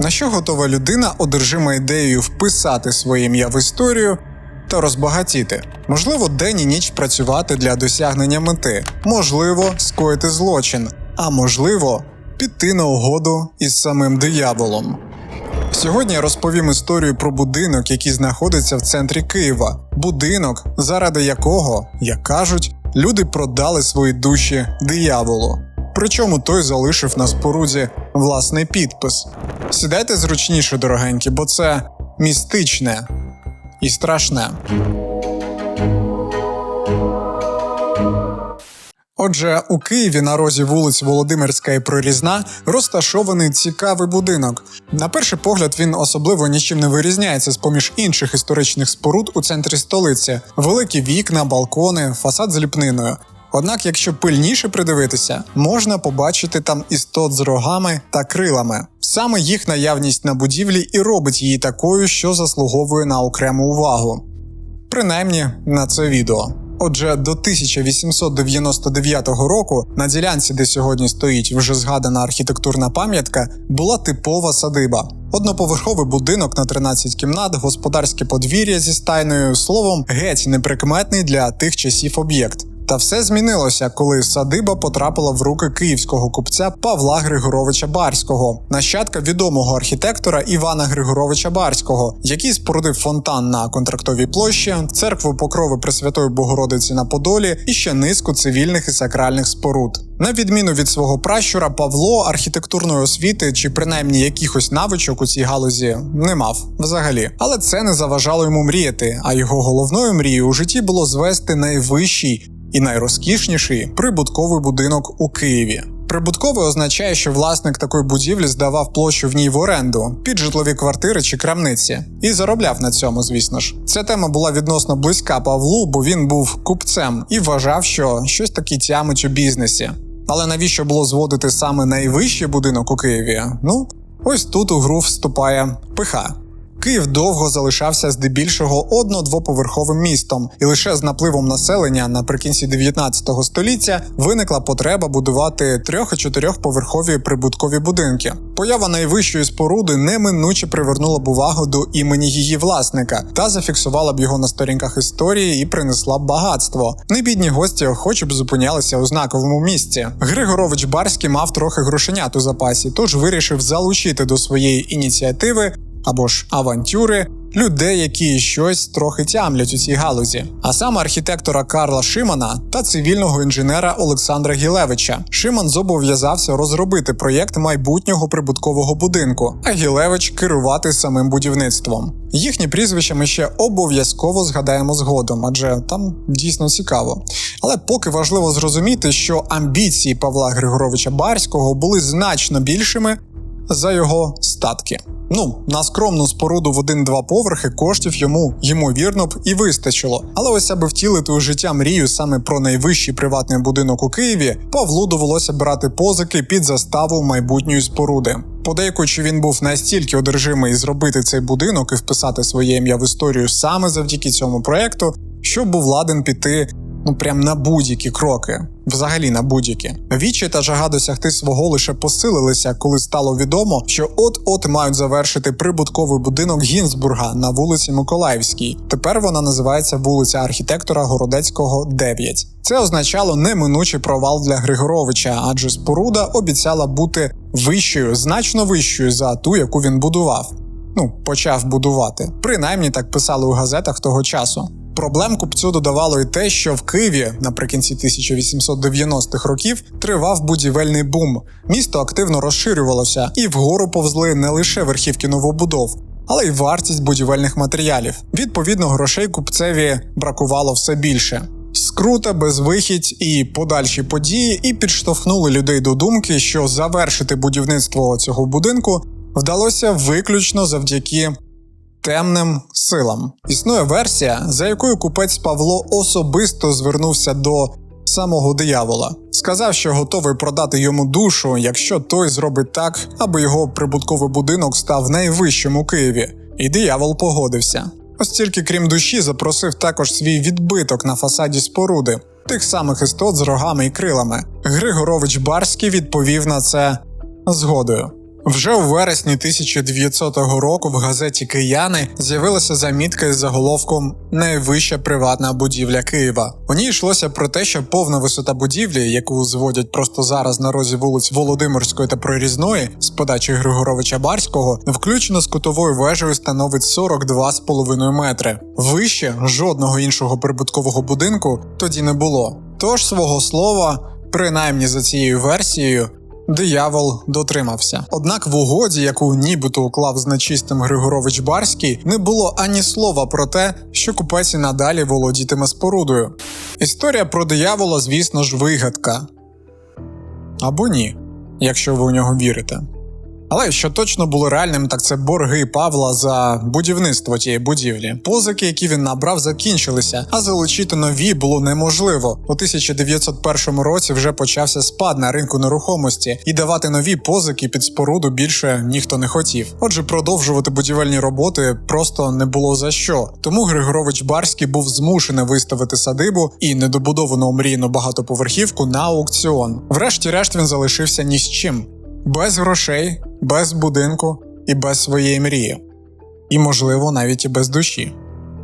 На що готова людина, одержима ідеєю вписати своє ім'я в історію та розбагатіти? Можливо, день і ніч працювати для досягнення мети, можливо, скоїти злочин, а можливо, піти на угоду із самим дияволом. Сьогодні я розповім історію про будинок, який знаходиться в центрі Києва. Будинок, заради якого, як кажуть, люди продали свої душі дияволу. Причому той залишив на споруді власний підпис. Сідайте зручніше, дорогенькі, бо це містичне і страшне. Отже, у Києві на розі вулиць Володимирська і Прорізна розташований цікавий будинок. На перший погляд він особливо нічим не вирізняється з поміж інших історичних споруд у центрі столиці: великі вікна, балкони, фасад з ліпниною. Однак, якщо пильніше придивитися, можна побачити там істот з рогами та крилами. Саме їх наявність на будівлі і робить її такою, що заслуговує на окрему увагу. Принаймні на це відео. Отже, до 1899 року на ділянці, де сьогодні стоїть вже згадана архітектурна пам'ятка, була типова садиба. Одноповерховий будинок на 13 кімнат, господарське подвір'я зі стайною, словом, геть неприкметний для тих часів об'єкт. Та все змінилося, коли садиба потрапила в руки київського купця Павла Григоровича Барського, нащадка відомого архітектора Івана Григоровича Барського, який спорудив фонтан на контрактовій площі, церкву покрови Пресвятої Богородиці на Подолі і ще низку цивільних і сакральних споруд. На відміну від свого пращура, Павло архітектурної освіти чи принаймні якихось навичок у цій галузі не мав взагалі. Але це не заважало йому мріяти. А його головною мрією у житті було звести найвищий і найрозкішніший прибутковий будинок у Києві. Прибутковий означає, що власник такої будівлі здавав площу в ній в оренду під житлові квартири чи крамниці, і заробляв на цьому, звісно ж. Ця тема була відносно близька Павлу, бо він був купцем і вважав, що щось таке тямить у бізнесі. Але навіщо було зводити саме найвищий будинок у Києві? Ну, ось тут у гру вступає пиха. Київ довго залишався здебільшого одно-двоповерховим містом, і лише з напливом населення наприкінці 19 століття виникла потреба будувати трьох- і чотирьохповерхові прибуткові будинки. Поява найвищої споруди неминуче привернула б увагу до імені її власника та зафіксувала б його на сторінках історії і принесла б багатство. Небідні гості охоче б зупинялися у знаковому місці. Григорович Барський мав трохи грошенят у запасі, тож вирішив залучити до своєї ініціативи або ж авантюри людей, які щось трохи тямлять у цій галузі, а саме архітектора Карла Шимана та цивільного інженера Олександра Гілевича. Шиман зобов'язався розробити проєкт майбутнього прибуткового будинку, а Гілевич керувати самим будівництвом. Їхні прізвища ми ще обов'язково згадаємо згодом, адже там дійсно цікаво. Але поки важливо зрозуміти, що амбіції Павла Григоровича Барського були значно більшими за його статки. Ну, на скромну споруду в один-два поверхи коштів йому ймовірно б і вистачило. Але ось аби втілити у життя мрію саме про найвищий приватний будинок у Києві, Павлу довелося брати позики під заставу майбутньої споруди. Подейкуючи, він був настільки одержимий зробити цей будинок і вписати своє ім'я в історію саме завдяки цьому проекту, що був ладен піти ну прям на будь-які кроки, взагалі на будь-які. Вічі та жага досягти свого лише посилилися, коли стало відомо, що от-от мають завершити прибутковий будинок Гінзбурга на вулиці Миколаївській. Тепер вона називається вулиця архітектора Городецького 9. Це означало неминучий провал для Григоровича, адже споруда обіцяла бути вищою, значно вищою за ту, яку він будував. Ну, почав будувати. Принаймні так писали у газетах того часу. Проблем купцю додавало і те, що в Києві наприкінці 1890-х років тривав будівельний бум. Місто активно розширювалося, і вгору повзли не лише верхівки новобудов, але й вартість будівельних матеріалів. Відповідно, грошей купцеві бракувало все більше. Скрута, безвихідь і подальші події і підштовхнули людей до думки, що завершити будівництво цього будинку вдалося виключно завдяки темним силам. Існує версія, за якою купець Павло особисто звернувся до самого диявола. Сказав, що готовий продати йому душу, якщо той зробить так, аби його прибутковий будинок став найвищим у Києві. І диявол погодився. Ось тільки крім душі запросив також свій відбиток на фасаді споруди, тих самих істот з рогами і крилами. Григорович Барський відповів на це згодою. Вже у вересні 1900 року в газеті Кияни з'явилася замітка із заголовком Найвища приватна будівля Києва. У ній йшлося про те, що повна висота будівлі, яку зводять просто зараз на розі вулиць Володимирської та Прорізної з подачі Григоровича Барського, включно з кутовою вежею становить 42,5 метри. Вище жодного іншого прибуткового будинку тоді не було. Тож свого слова, принаймні за цією версією. Диявол дотримався. Однак в угоді, яку нібито уклав з нечистим Григорович Барський, не було ані слова про те, що купець і надалі володітиме спорудою. Історія про диявола, звісно ж, вигадка. Або ні, якщо ви у нього вірите. Але що точно було реальним, так це борги Павла за будівництво тієї будівлі. Позики, які він набрав, закінчилися, а залучити нові було неможливо. У 1901 році вже почався спад на ринку нерухомості, і давати нові позики під споруду більше ніхто не хотів. Отже, продовжувати будівельні роботи просто не було за що. Тому Григорович Барський був змушений виставити садибу і недобудовану омрійну багатоповерхівку на аукціон. Врешті-решт він залишився ні з чим. Без грошей, без будинку і без своєї мрії. І, можливо, навіть і без душі.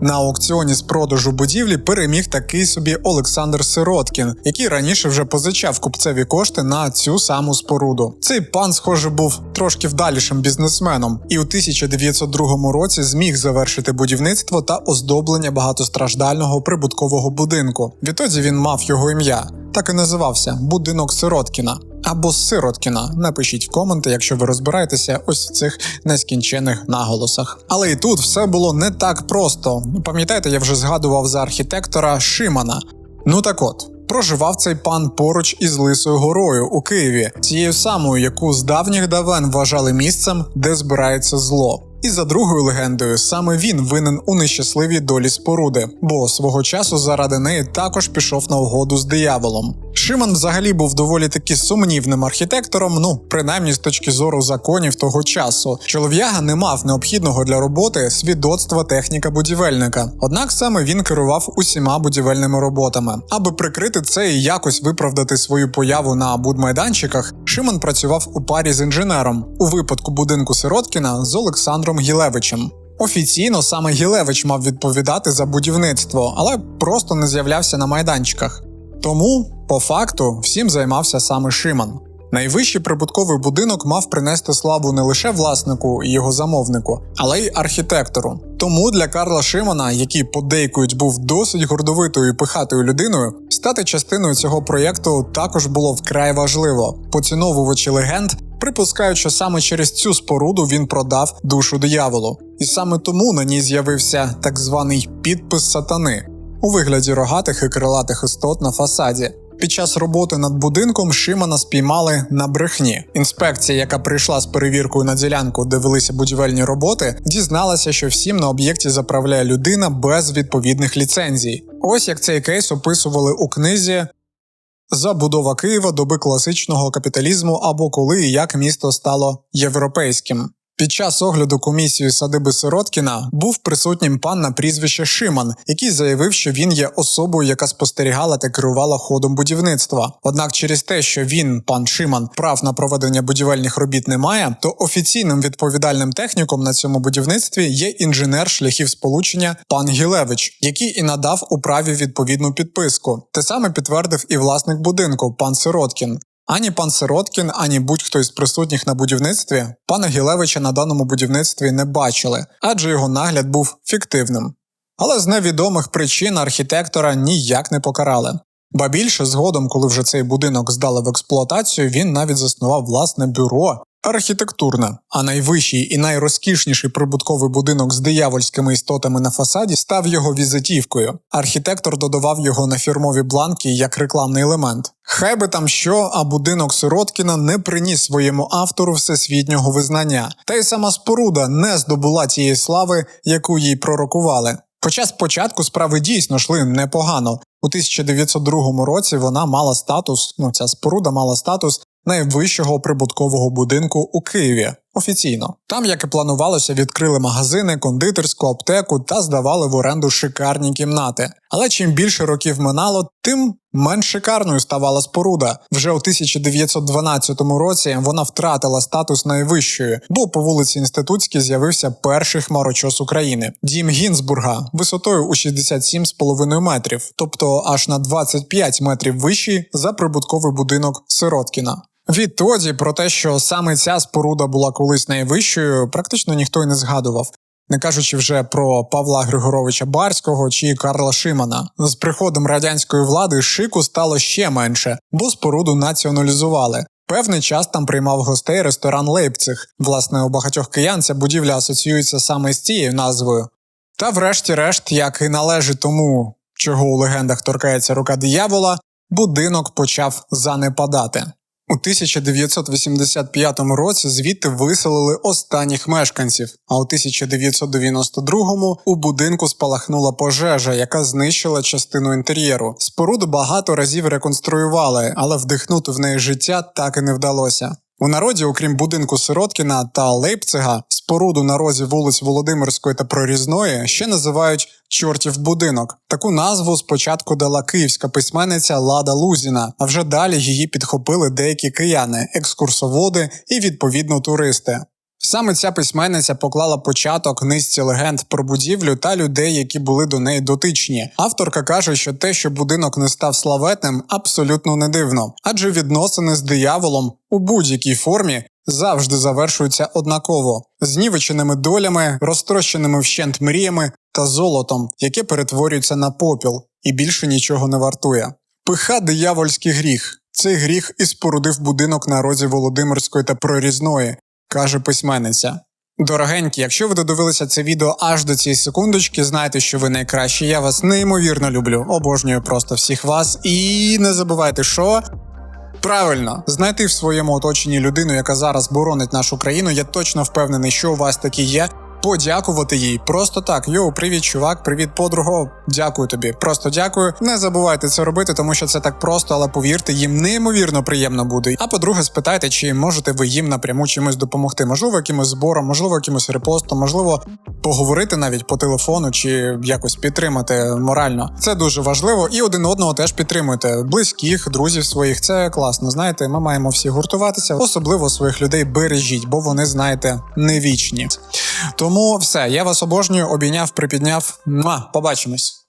На аукціоні з продажу будівлі переміг такий собі Олександр Сироткін, який раніше вже позичав купцеві кошти на цю саму споруду. Цей пан, схоже, був трошки вдалішим бізнесменом, і у 1902 році зміг завершити будівництво та оздоблення багатостраждального прибуткового будинку. Відтоді він мав його ім'я, так і називався Будинок Сироткіна. Або Сироткіна. Напишіть в коменти, якщо ви розбираєтеся ось в цих нескінчених наголосах. Але і тут все було не так просто. Пам'ятаєте, я вже згадував за архітектора Шимана. Ну так от. Проживав цей пан поруч із Лисою горою у Києві, тією самою, яку з давніх давен вважали місцем, де збирається зло. І за другою легендою, саме він винен у нещасливій долі споруди, бо свого часу заради неї також пішов на угоду з дияволом. Шиман взагалі був доволі таки сумнівним архітектором, ну принаймні з точки зору законів того часу. Чолов'яга не мав необхідного для роботи свідоцтва техніка будівельника. Однак саме він керував усіма будівельними роботами. Аби прикрити це і якось виправдати свою появу на будмайданчиках, Шиман працював у парі з інженером у випадку будинку Сироткіна з Олександром Гілевичем. Офіційно саме Гілевич мав відповідати за будівництво, але просто не з'являвся на майданчиках. Тому, по факту, всім займався саме Шиман. Найвищий прибутковий будинок мав принести славу не лише власнику і його замовнику, але й архітектору. Тому для Карла Шимана, який подейкують був досить гордовитою і пихатою людиною, стати частиною цього проєкту також було вкрай важливо. Поціновувачі легенд припускають, що саме через цю споруду він продав душу дияволу, і саме тому на ній з'явився так званий підпис сатани у вигляді рогатих і крилатих істот на фасаді. Під час роботи над будинком Шимана спіймали на брехні. Інспекція, яка прийшла з перевіркою на ділянку, де велися будівельні роботи, дізналася, що всім на об'єкті заправляє людина без відповідних ліцензій. Ось як цей кейс описували у книзі Забудова Києва доби класичного капіталізму або коли і як місто стало європейським. Під час огляду комісії садиби Сироткіна був присутнім пан на прізвище Шиман, який заявив, що він є особою, яка спостерігала та керувала ходом будівництва. Однак, через те, що він, пан Шиман, прав на проведення будівельних робіт не має, то офіційним відповідальним техніком на цьому будівництві є інженер шляхів сполучення пан Гілевич, який і надав у праві відповідну підписку. Те саме підтвердив і власник будинку, пан Сироткін. Ані пан Сироткін, ані будь-хто із присутніх на будівництві пана Гілевича на даному будівництві не бачили, адже його нагляд був фіктивним. Але з невідомих причин архітектора ніяк не покарали. Ба більше згодом, коли вже цей будинок здали в експлуатацію, він навіть заснував власне бюро архітектурне. А найвищий і найрозкішніший прибутковий будинок з диявольськими істотами на фасаді став його візитівкою. Архітектор додавав його на фірмові бланки як рекламний елемент. Хай би там що, а будинок Сироткіна не приніс своєму автору всесвітнього визнання, та й сама споруда не здобула тієї слави, яку їй пророкували. Хоча спочатку справи дійсно йшли непогано. У 1902 році вона мала статус, ну ця споруда мала статус найвищого прибуткового будинку у Києві. офіційно. Там, як і планувалося, відкрили магазини, кондитерську, аптеку та здавали в оренду шикарні кімнати. Але чим більше років минало, тим менш шикарною ставала споруда. Вже у 1912 році вона втратила статус найвищої, бо по вулиці Інститутській з'явився перший хмарочос України дім Гінзбурга висотою у 67,5 метрів, тобто аж на 25 метрів вищий за прибутковий будинок Сироткіна. Відтоді про те, що саме ця споруда була колись найвищою, практично ніхто й не згадував. Не кажучи вже про Павла Григоровича Барського чи Карла Шимана. З приходом радянської влади шику стало ще менше, бо споруду націоналізували. Певний час там приймав гостей ресторан Лейпциг. Власне, у багатьох киян ця будівля асоціюється саме з цією назвою. Та врешті-решт, як і належить тому, чого у легендах торкається рука диявола, будинок почав занепадати. У 1985 році звідти виселили останніх мешканців, а у 1992 у будинку спалахнула пожежа, яка знищила частину інтер'єру. Споруду багато разів реконструювали, але вдихнути в неї життя так і не вдалося. У народі, окрім будинку Сироткіна та Лейпцига, споруду на розі вулиць Володимирської та Прорізної ще називають чортів будинок. Таку назву спочатку дала київська письменниця Лада Лузіна, а вже далі її підхопили деякі кияни, екскурсоводи і відповідно туристи. Саме ця письменниця поклала початок низці легенд про будівлю та людей, які були до неї дотичні. Авторка каже, що те, що будинок не став славетним, абсолютно не дивно, адже відносини з дияволом у будь-якій формі завжди завершуються однаково знівеченими долями, розтрощеними вщент мріями та золотом, яке перетворюється на попіл і більше нічого не вартує. Пиха диявольський гріх. Цей гріх і спорудив будинок на розі Володимирської та Прорізної, каже письменниця. Дорогенькі, якщо ви додивилися це відео аж до цієї секундочки, знайте, що ви найкращі. Я вас неймовірно люблю. Обожнюю просто всіх вас. І не забувайте, що. Правильно, знайти в своєму оточенні людину, яка зараз боронить нашу країну. Я точно впевнений, що у вас такі є. Подякувати їй просто так. Йоу, привіт, чувак, привіт, подруго. Дякую тобі. Просто дякую. Не забувайте це робити, тому що це так просто, але повірте, їм неймовірно приємно буде. А по-друге, спитайте, чи можете ви їм напряму чимось допомогти. Можливо, якимось збором, можливо, якимось репостом, можливо, поговорити навіть по телефону чи якось підтримати морально. Це дуже важливо, і один одного теж підтримуйте. Близьких, друзів своїх. Це класно. Знаєте, ми маємо всі гуртуватися, особливо своїх людей бережіть, бо вони, знаєте, не вічні. Тому все, я вас обожнюю, обійняв, припідняв. Ма, побачимось.